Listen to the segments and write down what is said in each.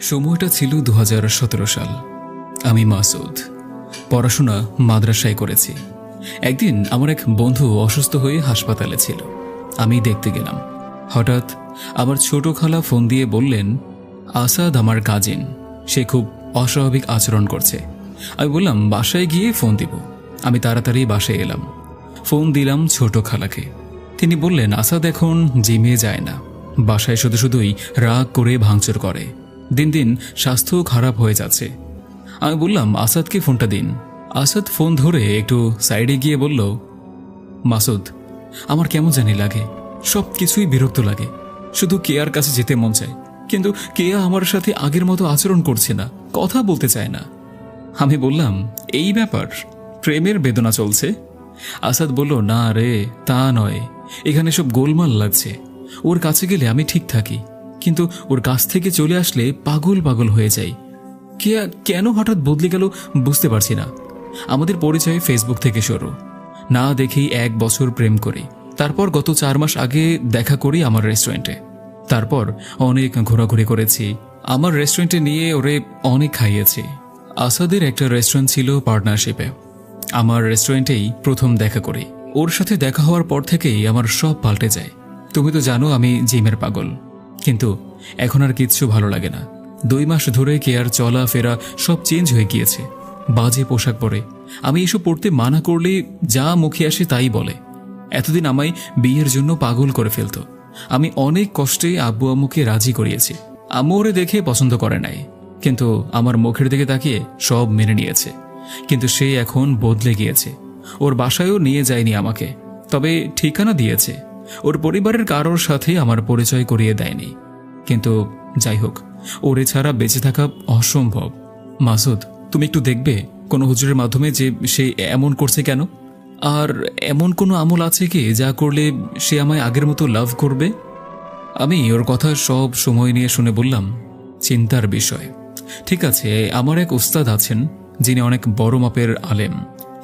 সময়টা ছিল দু হাজার সতেরো সাল। আমি মাসুদ। পড়াশোনা মাদ্রাসায় করেছি। একদিন আমার এক বন্ধু অসুস্থ হয়ে হাসপাতালে ছিল। আমি দেখতে গেলাম। হঠাৎ আমার ছোট খালা ফোন দিয়ে বললেন, আসাদ আমার কাজিন। সে খুব অস্বাভাবিক আচরণ করছে। আমি বললাম, বাসায় গিয়ে ফোন দিব। আমি তাড়াতাড়ি বাসায় এলাম। ফোন দিলাম ছোট খালাকে। তিনি বললেন, আসাদ এখন জিমে যায় না। বাসায় শুধু শুধুই রাগ করে ভাঙচুর করে। দিন দিন স্বাস্থ্য খারাপ হয়ে যাচ্ছে। আমি বললাম আসাদকে ফোনটা দিন। আসাদ ফোন ধরে একটু সাইডে গিয়ে বলল, মাসুদ, আমার কেমন জানি লাগে। সব কিছুই বিরক্ত লাগে। শুধু কেয়ার কাছে যেতে মন চায়। কিন্তু কেয়া আমার সাথে আগের মতো আচরণ করছে না, কথা বলতে চায় না। আমি বললাম, এই ব্যাপার, প্রেমের বেদনা চলছে? আসাদ বলল, না রে, তা নয়। এখানে সব গোলমাল লাগছে। ওর কাছে গেলে আমি ঠিক থাকি। কিন্তু ওর কাছ থেকে চলে আসলে পাগল পাগল হয়ে যাই কে কেন হঠাৎ বদলে গেল বুঝতে পারছি না। আমাদের পরিচয় ফেসবুক থেকে শুরু না দেখেই এক বছর প্রেম করি। তারপর গত চার মাস আগে দেখা করি আমার রেস্টুরেন্টে তারপর অনেক ঘোরাঘুরি করেছি। আমার রেস্টুরেন্টে নিয়ে ওরে অনেক খাইয়েছি। আসাদের একটা রেস্টুরেন্ট ছিল পার্টনারশিপে আমার রেস্টুরেন্টেই প্রথম দেখা করি। ওর সাথে দেখা হওয়ার পর থেকেই আমার সব পাল্টে যায়। তুমি তো জানো আমি জিমের পাগল। কিন্তু এখন আর কিচ্ছু ভালো লাগে না। দুই মাস ধরে কেয়ার, চলা, ফেরা সব চেঞ্জ হয়ে গিয়েছে। বাজে পোশাক পরে। আমি এসব পড়তে মানা করলে যা মুখে আসে তাই বলে। এতদিন আমায় বিয়ের জন্য পাগল করে ফেলতো। আমি অনেক কষ্টে আব্বু আম্মুকে রাজি করিয়েছি। আম্মু ওরে দেখে পছন্দ করে নাই। কিন্তু আমার মুখের দিকে তাকিয়ে সব মেনে নিয়েছে। কিন্তু সে এখন বদলে গিয়েছে। ওর বাসায়ও নিয়ে যায়নি আমাকে। তবে ঠিকানা দিয়েছে। ওর পরিবারের কারোর সাথে আমার পরিচয় করিয়ে দেয়নি। কিন্তু যাই হোক, ওরে ছাড়া বেঁচে থাকা অসম্ভব। মাসুদ, তুমি একটু দেখবে কোনো হুজুরের মাধ্যমে যে সে এমন করছে কেন? আর এমন কোনো আমল আছে কি যা করলে সে আমায় আগের মতো লাভ করবে? আমি ওর কথা সব সময় নিয়ে শুনে বললাম, চিন্তার বিষয়। ঠিক আছে, আমার এক উস্তাদ আছেন যিনি অনেক বড় মাপের আলেম।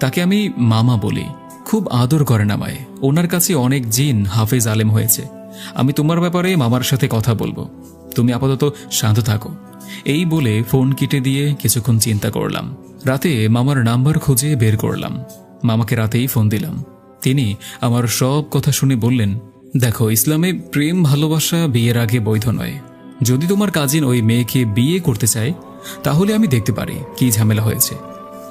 তাকে আমি মামা বলি। খুব আদর করেন আমায়। ওনার কাছে অনেক জিন হাফেজ আলেম হয়েছে। আমি তোমার ব্যাপারে মামার সাথে কথা বলব। তুমি আপাতত শান্ত থাকো। এই বলে ফোন কেটে দিয়ে কিছুক্ষণ চিন্তা করলাম। রাতে মামার নাম্বার খুঁজে বের করলাম। মামাকে রাতেই ফোন দিলাম। তিনি আমার সব কথা শুনে বললেন, দেখো, ইসলামে প্রেম, ভালোবাসা, বিয়ের আগে বৈধ নয়। যদি তোমার কাজিন ওই মেয়েকে বিয়ে করতে চায়, তাহলে আমি দেখতে পারি কি ঝামেলা হয়েছে।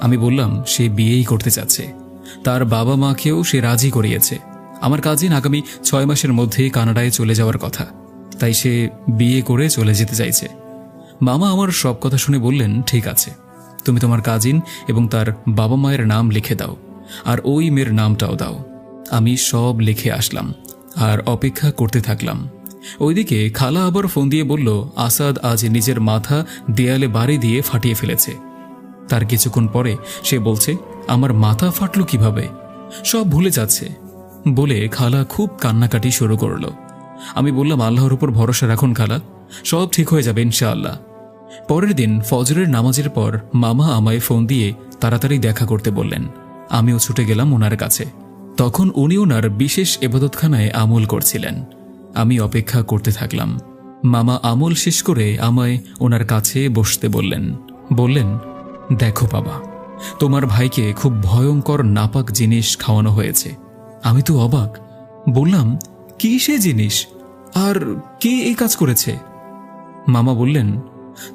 আমি বললাম, সে বিয়েই করতে চাচ্ছে। তার বাবা মাকেও সে রাজি করিয়েছে। আমার কাজিন আগামী ছয় মাসের মধ্যে কানাডায় চলে যাওয়ার কথা। তাই সে বিয়ে করে চলে যেতে চাইছে। মামা আমার সব কথা শুনে বললেন, ঠিক আছে। তুমি তোমার কাজিন এবং তার বাবা মায়ের নাম লিখে দাও। আর ওই মেয়ের নামটাও দাও। আমি সব লিখে আসলাম। আর অপেক্ষা করতে থাকলাম। ওইদিকে খালা আবার ফোন দিয়ে বলল, আসাদ আজ নিজের মাথা দেয়ালে বাড়ি দিয়ে ফাটিয়ে ফেলেছে। তার কিছুক্ষণ পরে সে বলছে আমার মাথা ফাটল কীভাবে? সব ভুলে যাচ্ছে। বলে খালা খুব কান্নাকাটি শুরু করল। আমি বললাম, আল্লাহর উপর ভরসা রাখুন খালা, সব ঠিক হয়ে যাবে ইনশাআল্লাহ। পরের দিন ফজরের নামাজের পর মামা আমায় ফোন দিয়ে তাড়াতাড়ি দেখা করতে বললেন। আমিও ছুটে গেলাম ওনার কাছে। তখন উনি ওনার বিশেষ এবাদতখানায় আমল করছিলেন। আমি অপেক্ষা করতে থাকলাম। মামা আমল শেষ করে আমায় ওনার কাছে বসতে বললেন। বললেন, দেখো বাবা তোমার ভাইকে খুব ভয়ঙ্কর নাপাক জিনিস খাওয়ানো হয়েছে। আমি তো অবাক। বললাম, কি সে জিনিস? আর কে এই কাজ করেছে? মামা বললেন,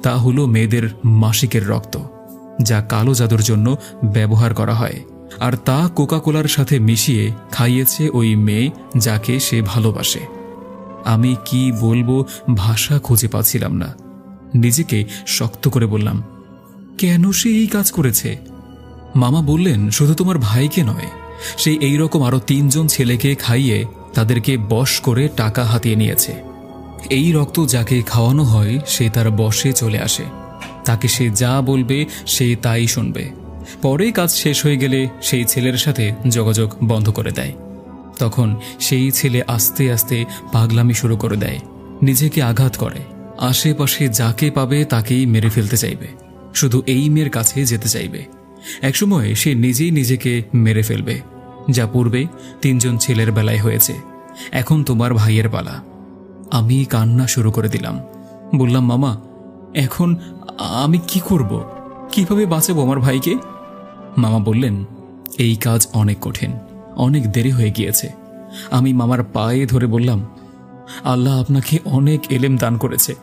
তা হলো মেয়েদের মাসিকের রক্ত, যা কালো জাদুর জন্য ব্যবহার করা হয়, আর তা কোকা কোলার সাথে মিশিয়ে খাইয়েছে ওই মেয়ে যাকে সে ভালোবাসে। আমি কি বলব ভাষা খুঁজে পাচ্ছিলাম না। নিজেকে শক্ত করে বললাম, কেন সে এই কাজ করেছে? মামা বললেন, শুধু তোমার ভাইকে নয় সেই এইরকম আরও তিনজন ছেলেকে খাইয়ে তাদেরকে বশ করে টাকা হাতিয়ে নিয়েছে। এই রক্ত যাকে খাওয়ানো হয়, সে তার বশে চলে আসে। তাকে সে যা বলবে, সে তাই শুনবে। পরে কাজ শেষ হয়ে গেলে সেই ছেলের সাথে যোগাযোগ বন্ধ করে দেয়। তখন সেই ছেলে আস্তে আস্তে পাগলামি শুরু করে দেয়, নিজেকে আঘাত করে। আশেপাশে যাকে পাবে তাকেই মেরে ফেলতে চাইবে। শুধু এই মেয়ের কাছে যেতে চাইবে। একসময় সে নিজেই নিজেকে মেরে ফেলবে, যা পূর্বে তিনজন ছেলের বেলায় হয়েছে। এখন তোমার ভাইয়ের পালা। আমি কান্না শুরু করে দিলাম। বললাম, মামা, এখন আমি কি করব? কীভাবে বাঁচাবো আমার ভাইকে? মামা বললেন, এই কাজ অনেক কঠিন, অনেক দেরি হয়ে গিয়েছে। আমি মামার পায়ে ধরে বললাম, আল্লাহ আপনাকে অনেক এলেম দান করেছে।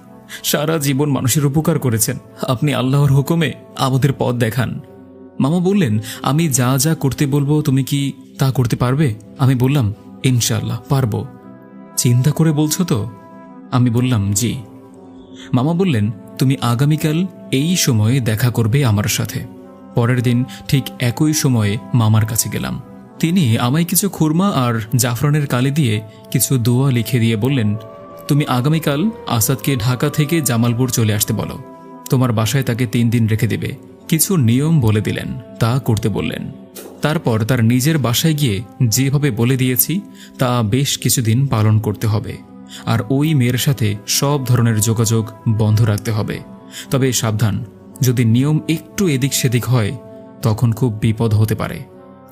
সারা জীবন মানুষের উপকার করেছেন। আপনি আল্লাহর হুকুমে আমাদের পথ দেখান। মামা বললেন, আমি যা যা করতে বলব তুমি কি তা করতে পারবে? আমি বললাম ইনশাল্লাহ পারব। চিন্তা করে বলছো তো? আমি বললাম, জি। মামা বললেন, তুমি আগামীকাল এই সময়ে দেখা করবে আমার সাথে। পরের দিন ঠিক একই সময়ে মামার কাছে গেলাম। তিনি আমায় কিছু খুরমা আর জাফরানের কালি দিয়ে কিছু দোয়া লিখে দিয়ে বললেন, তুমি আগামীকাল আসাদকে ঢাকা থেকে জামালপুর চলে আসতে বলো। তোমার বাসায় তাকে তিন দিন রেখে দেবে। কিছু নিয়ম বলে দিলেন, তা করতে বললেন। তারপর তার নিজের বাসায় গিয়ে যেভাবে বলে দিয়েছি, তা বেশ কিছুদিন পালন করতে হবে। আর ওই মেয়ের সাথে সব ধরনের যোগাযোগ বন্ধ রাখতে হবে। তবে সাবধান, যদি নিয়ম একটু এদিক সেদিক হয়, তখন খুব বিপদ হতে পারে।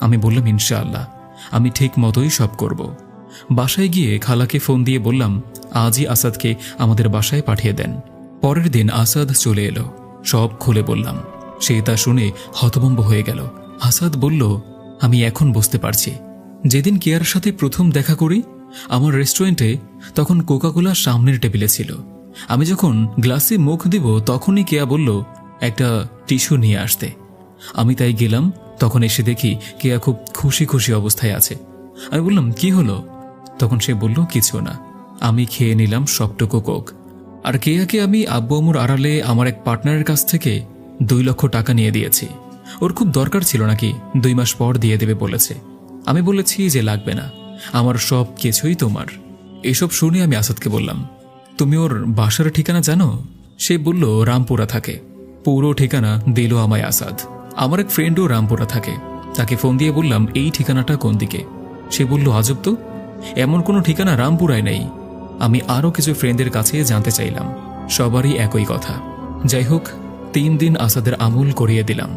আমি বললাম, ইনশাআল্লাহ, আমি ঠিক মতোই সব করব। বাসায় গিয়ে খালাকে ফোন দিয়ে বললাম, আজই আসাদকে আমাদের বাসায় পাঠিয়ে দেন। পরের দিন আসাদ চলে এলো। সব খুলে বললাম সে তা শুনে হতভম্ব হয়ে গেল। আসাদ বলল, আমি এখন বুঝতে পারছি। যেদিন কেয়ার সাথে প্রথম দেখা করি, আমার রেস্টুরেন্টে তখন কোকাকোলা সামনের টেবিলে ছিল। আমি যখন গ্লাসে মুখ দিব, তখনই কেয়া বলল, একটা টিস্যু নিয়ে আসতে। আমি তাই গেলাম, তখন এসে দেখি কেয়া খুব খুশি খুশি অবস্থায় আছে। আমি বললাম, কি হলো? তখন সে বলল, কিছু না। আমি খেয়ে নিলাম সবটুকু কোক। আর কেয়াকে আমি আব্বু আমুর আড়ালে আমার এক পার্টনারের কাছ থেকে দুই লক্ষ টাকা নিয়ে দিয়েছি। ওর খুব দরকার ছিল নাকি দুই মাস পর দিয়ে দেবে বলেছে। আমি বলেছি যে লাগবে না। আমার সব কিছুই তোমার। এসব শুনে আমি আসাদকে বললাম, তুমি ওর বাসার ঠিকানা জানো? সে বলল, রামপুরা থাকে। পুরো ঠিকানা দিল আমায় আসাদ। আমার এক ফ্রেন্ডও রামপুরা থাকে। তাকে ফোন দিয়ে বললাম, এই ঠিকানাটা কোন দিকে? সে বলল, আজব তো। এমন কোনো ঠিকানা রামপুরায় নেই। আমি আরও কিছু ফ্রেন্ডের কাছে জানতে চাইলাম। সবারই একই কথা। যাই হোক তিন দিন আসাদের আমল করিয়ে দিলাম।